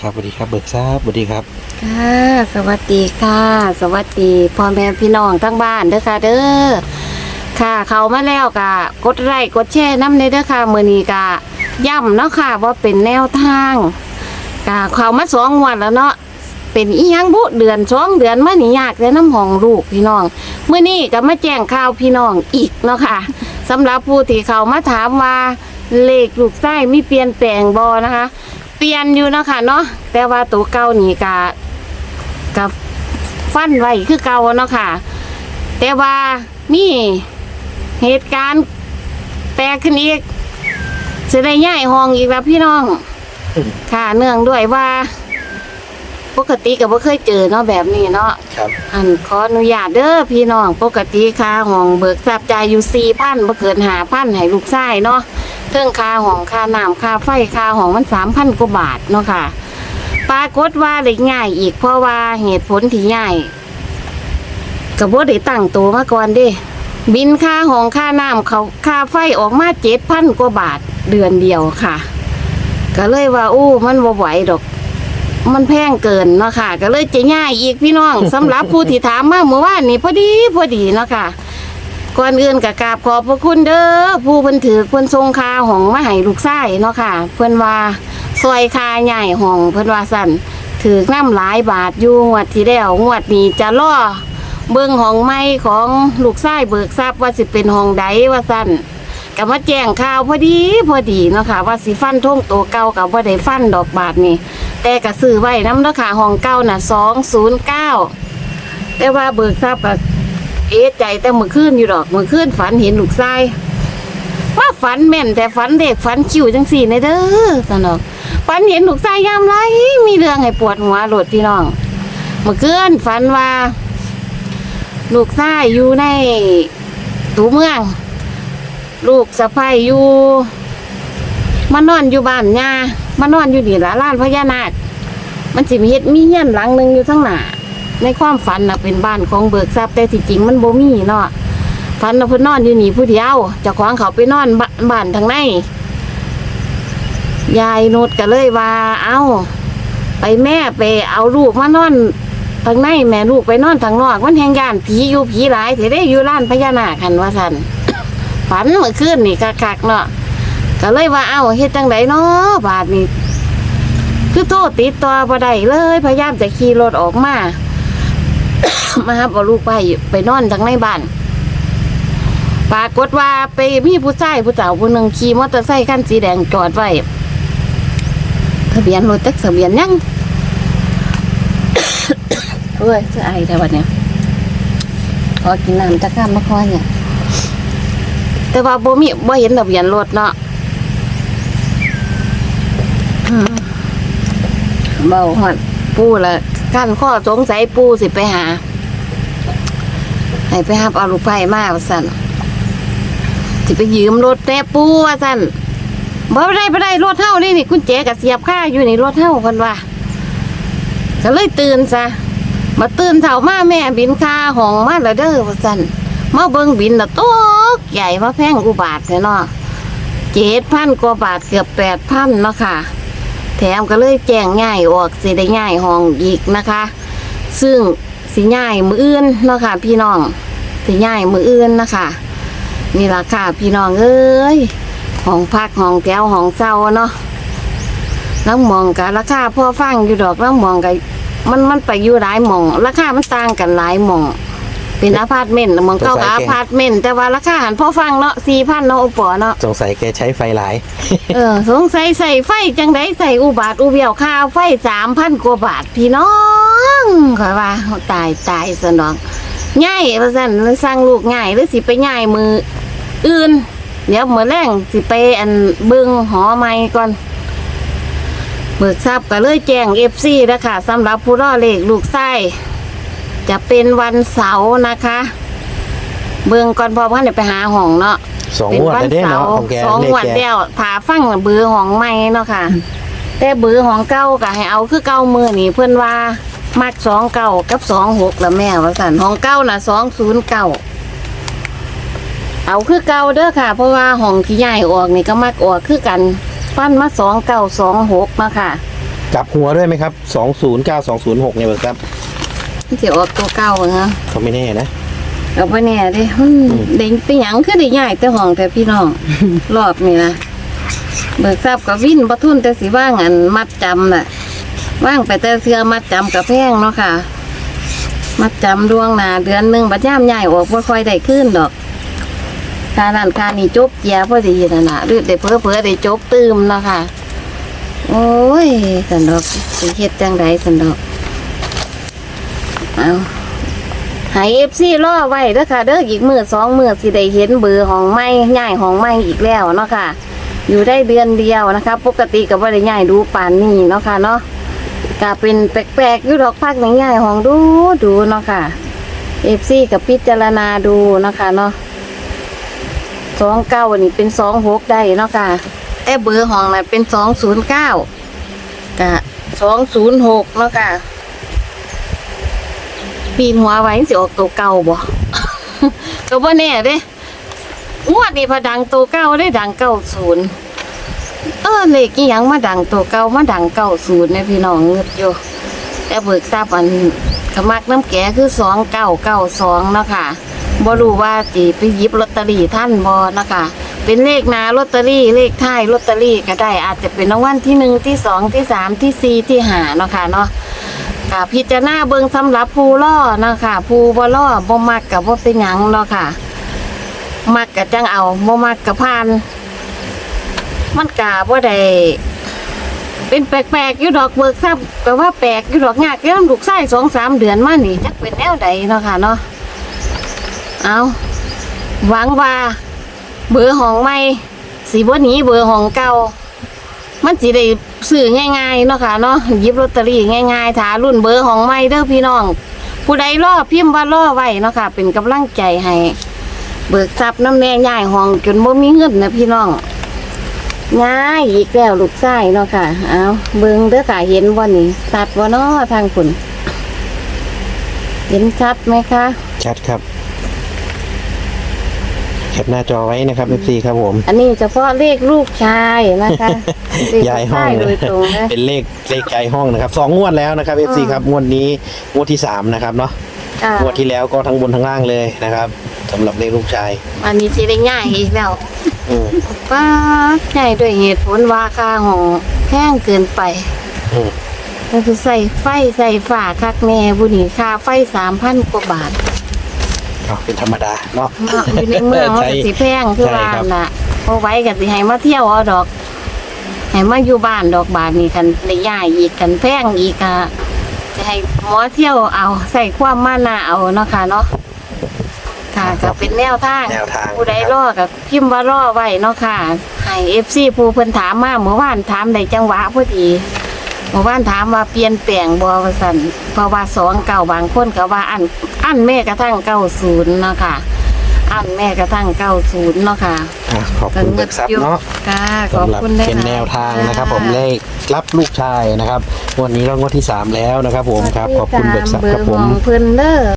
ครับสวัสดีครับเบิกทราบสวัสดีครับค่ะสวัสดีค่ะ สวัสดีพ่อแม่พี่น้องทั้งบ้านเด้อค่ะเด้อค่ะ เขามาแล้วกะกดไลค์กดแชร์น้ำในเด้อค่ะมือนี้กะย่ำเนาะค่ะว่าเป็นแนวทางกะเขามาสองวันแล้วเนาะเป็นอีหยังบุเดือนสองเดือนมานี่ยากเลยน้ำหองลูกพี่น้องเมื่อนี้ก็มาแจ้งข่าวพี่น้องอีกเนาะค่ะสำหรับผู้ที่เขามาถามว่าเลขลูกไส้มีเปลี่ยนแปลงบอนะคะ เปลี่ยนอยู่เนาะค่ะเนาะแต่ว่าตัวเก่านี่กะกับฟันไว้คือเก่าเนาะค่ะ แต่ว่ามีเหตุการณ์แปลกขึ้นอีกจะได้ย้ายห้องอีกแล้วพี่น้องอืมค่ะเนื่องด้วยว่า ปกติก็บ่เคยเจอเนาะแบบนี้เนาะครับ อันขออนุญาตเด้อพี่น้อง ปกติค่าห้องเบิกทรัพย์จ่ายอยู่สี่พันบ่เกินหาพันให้ลูกชายเนาะ เทิงค่าห้องค่าน้ำค่าไฟค่าห้องมันสามพันกว่าบาทเนาะค่ะปรากฏว่าได้ง่ายอีกเพราะว่าเหตุผลที่ง่ายกับว่าได้ตั้งตัวมาก่อนเด้ บินค่าห้องค่าน้ำเขาค่าไฟออกมาเจ็ดพันกว่าบาทเดือนเดียวค่ะ ก็เลยว่าอู้มันบ่ไหวดอกมันแพงเกินเนาะค่ะ ก็เลยจะง่ายอีกพี่น้องสำหรับผู้ที่ถามมาเมื่อวานนี้พอดีพอดีเนาะค่ะ ก่อนอื่นก็กราบขอบพระคุณเด้อผู้เพิ่นถือเพิ่นทรงคาห้องมาให้ลูกชายเนาะค่ะ เพิ่นว่าซอยคาใหญ่ห้องเพิ่นว่าสั่นถือน้ำหลายบาทอยู่งวดที่แล้วงวดนี้จะล่อเบิ่งห้องใหม่ของลูกชายเบิกทรัพย์ว่าสิเป็นห้องใดว่าสั่นก็มาแจ้งข่าวพอดีพอดีเนาะค่ะว่าสิฟันท่งตัวเก่ากับว่าได้ฟันดอกบาทนี่แต่ก็ซื้อไว้น้ำเนาะค่ะห้องเก่าน่ะ209แต่ว่าเบิกทรัพย์ก็ เอะใจแต่เมื่อคืนอยู่ดอกเมื่อคืนฝันเห็นลูกชายว่าฝันแม่นแต่ฝันเด็กฝันคิวจังสี่ในเด้อสนอกฝันเห็นลูกชายยามไรมีเรื่องให้ปวดหัวโหลดพี่น้องเมื่อคืนฝันว่า ลูกชายอยู่ในตูเมือง ลูกสะใภ้อยู่มานอนอยู่บ้านยามานอนอยู่นี่ละลานพญานาค มันสิมีเฮ็ดมีเฮียนหลังหนึ่งอยู่ทั้งหน้า ในความฝันน่ะเป็นบ้านของเบิกทรัพย์แต่ที่จริงมันบ่มีเนาะฝันว่าเพิ่นนอนอยู่นี่ผู้เดียวเจ้าของเขาไปนอนบบ้านทางในยายโนดก็เลยว่า เอ้าไปแม่ไปเอาลูกมานอนทางในแม่ลูกไปนอนทางนอก มันแหงยานผีอยู่ผีหลายเถได้อยู่ร้านพญานาคันว่าซั่นฝันเมื่อคืนนี่คักๆเนาะก็เลยว่าเอ้าเฮ็ดจังไดเนาะบาดนี้คือโทษติดต่อบ่ได้เลย พยายามจะขี่รถออกมา มาครับเอาลูกไปไปนอนทางในบ้านปรากฏว่าไปมีผู้ชายผู้สาวผู้หนึ่งขี่มอเตอร์ไซค์คันสีแดงจอดไว้ทะเบียนรถจักทะเบียนยังเอ้ยจะไอแต่วันเนี้ยขอกินน้ำจักข้ามมาคอยเนี่ย แต่ว่าโบมีบ่เห็นทะเบียนรถเนาะเบาฮอดปูละ กั้นข้อสงสัยปูสิไปหา ให้ไปหับเอาลูกไผ่มาสั่นสิไปยืมรถแต่ปูว่าสั่นบ่ได้บ่ได้รถเท่านี่นี่กุญแจกับเสียบค่าอยู่ในรถเท่าคนว่าก็เลยตื่นซะมาตื่นเท่ามาแม่บินค่าห้องมาแล้วเด้อว่าสั่นมาเบิ่งบินน่ะตกใหญ่มาแพงอุบาทเนาะเจ็ดพันกว่าบาทเกือบแปดพันเนาะค่ะ แถมก็เลยแจ้งง่ายออกสิได้ง่ายห้องอีกนะคะ ซึ่งสิง่ายมืออื่นเนาะค่ะ พี่น้องสิง่ายมืออื่นนะคะนี่ละค่ะพี่น้องเอ้ยห้องพักห้องแก้วห้องเศร้าเนาะแล้วมองกันราคาพ่อฟังอยู่ดอกแล้วมองกันมันมันไปอยู่หลายมอง ราคามันต่างกันหลายมอง เป็นอพาร์ตเมนต์หมองเก้ากับอพาร์ตเมนต์แต่ว่าราคาหันพ่อฟังเนาะสี่พันเนาะโอปอเนาะสงสัยแกใช้ไฟหลาย เออ สงสัยใส่ไฟจังไดใส่อุบาทอุเบียวค่าไฟสามพันกว่าบาทพี่น้องขอยว่าตายตายสนองง่ายว่าสั่นเลยสร้างลูกง่ายหรือสิไปง่ายมืออื่น เดี๋ยวมือแรงสิไปอันเบิงหอไม้ก่อนเบิกทรัพย์ก็เลยแจ้งเอฟซีนะคะสำหรับผู้รอเลขลูกไส้ จะเป็นวันเสาร์นะคะ เบิงก่อนพอพันเดี๋ยวไปหาห้องเนาะสองงวดแล้วเด้เนาะของแกสองเลงขวดแกเดียวถาฟังเบือของใหม่เนาะค่ะ แต่เบือของเก้าก็ให้เอาคือเก้ามือนี่เพื่อนว่ามักสองเก้ากับสองหกละแม่ว่าสันของเก้าน่ะสองศูนย์เก้าเอาคือเก้าเด้อค่ะ เพราะว่าห้องที่ใหญ่ออกนี่ก็มักออกคือกันฟันมาสองเก้าสองหกมาค่ะ กลับหัวด้วยไหมครับสองศูนย์เก้าสองศูนย์หกเนี่ยเบิกทรัพ ย์มันสิออกตัวเก่าเหรอเขาไม่แน่นะก็บ่แน่เด้มันเด้งไปหยังคือได้ย้ายแต่ห้องแต่พี่น้อง รอบนี้นะเบิกทราบก็วินบ่ทุนแต่สิว่างอันมัดจำน่ะ ว่างไปแต่เสื้อมัดจำกับแพงเนาะค่ะ มัดจำดวงหนาเดือนหนึงบัดยามย้ายออกบ่ค่อยได้ขึ้นดอกค่านั้นค่านี้จบเกียร์พอดีนั่นน่ะหรือได้เพ้อเพ้อๆได้จบตืมเนาะค่ะ โอ้ยสันดอกสิเฮ็ดจังไดสันดอก เอาให้เอฟซีล่อไว้เด้อค่ะ เด้ออีกมือสองมือสิได้เห็นเบอร์ของไม้ย่ายของไม้อีกแล้วเนาะค่ะ อยู่ได้เดือนเดียวนะคะ ปกติกับว่าได้ย่ายดูปานนี้เนาะค่ะเนาะก็เป็นแปลกๆอยู่ดอกพักในย่ายของดูดูเนาะค่ะเอฟซีกับพิจารณาดูเนาะค่ะเนาะสองเก้านี่เป็นสองหกได้เนาะค่ะแต่เบอร์ของน่ะเป็นสองศูนย์เก้ากะสองศูนย์หกเนาะค่ะ ปีนหัวไว้สิออกตัวเก่าบ่ก็บ่แน่เด้งวดนี้พอดังตัวเก่าได้ดังเก้าศูนย์เออเลขอีหยังมาดังตัวเก่ามาดังเก้าศูนย์นี่ยพี่น้องเงืดอยู่แต่เบิกทราบอันขมักน้ำแก่คือสองเก้าเก้าสองเนาะค่ะบ่รู้ว่าจีไปยิบลอตเตอรี่ท่านบ่เนาะค่ะเป็นเลขนาลอตเตอรี่เลขท้ายลอตเตอรี่ก็ได้อาจจะเป็นรางวัลที่หนึ่งที่สองที่สามที่สี่ที่ห้าเนาะค่ะเนาะ ค่ะพิจารณาเบิ่งสำหรับผู้ล่อนะคะผู้บ่ล่อบ่มักกับบ่เป็นหยังเนาะค่ะ มักก็จังเอาบ่มักก็ผ่าน มันกะบ่ได้เป็นแปลกๆอยู่ดอกเบิกทรัพย์ก็ว่าแปลกอยู่ดอกยากเรื่องลูกไส้สองสามเดือนมานี่จักเป็นแนวใดเนาะค่ะเนาะเอาหวังว่าเบอร์ของใหม่สิบ่หนีเบอร์ของเก่า มันสิได้ซื้อง่ายๆเนาะค่ะเนาะหยิบลอตเตอรี่ง่ายๆถารุ่นเบอร์ของไม่เด้อพี่น้อง ผู้ใดรอพิมพ์ว่าล่อไว้เนาะค่ะ เป็นกำลังใจให้เบิกทรัพย์น้ำแน่ย่ายห้องจนบ่มีเงินนะพี่น้องง่ายอีกแล้วลูกไส้เนาะค่ะ เอาเบิ่งเด้อค่ะเห็นบ่นี่ชัดบ่เนาะทางคุณเห็นชัดไหมคะ ชัดครับ แคปหน้าจอไว้นะครับเอฟซีครับผม อันนี้เฉพาะเลขลูกชายนะคะเลขย้ายห้องลูกชโดเลยยตรงนะเป็นเลขเลขไกลห้องนะครับสองงวดแล้วนะครับเอฟซีครับงวดนี้งวดที่สามนะครับเนาะอ่างวดที่แล้วก็ทั้งบนทั้งล่างเลยนะครับสำหรับเลขลูกชายอันนี้สิได้ง่ายอีกแล้วอืมป้าใหญ่ด้วยเหตุผลว่าค่าของแพงเกินไปอืมก็คือใส่ไฟใส่ฝาคักแน่บุนี่ค่าไฟสามพันกว่าบาท เอาเป็นธรรมดาเนาะ เนาะอยู่ในเมืองมันก็สิแพงคือว่าใช่ครับน่ะพอไว้ก็สิให้มาเที่ยวเอาดอกให้มาอยู่บ้านดอกบาทนี่กันได้ย่ายอีกกันแพงอีกอะจะให้หมอเที่ยวเอาใส่ความมานาเอาเนาะค่ะเนาะค่ะก็เป็นแนวทางแนวทาง ผู้ใดนะครับรอกับพิมพ์ว่ารอไว้เนาะค่ะให้เอฟซีผู้เพิ่นถามมาเมื่อวานถามในจังหวะพอดี เมื่อวานถามว่าเปลี่ยนแปลงบ่ว่าซั่นเพราะว่าสองเก่าบางคนก็ว่าอันอันแม่กระทั่งเก้าศูนย์เนาะค่ะ อันแม่กระทั่งเก้าศูนย์เนาะค่ะ อะขอบคุณเบิกทรัพย์เนาะค่ะขอบสำหรับคุณเป็นแนวทางนะครับ ผมเลขรับลูกชายนะครับงวันนี้ก็งวดที่สามแล้วนะครับ ผมครับขอบคุณเบิกทรัพย์ครับผม เบอร์ของเพิ่นเด้อ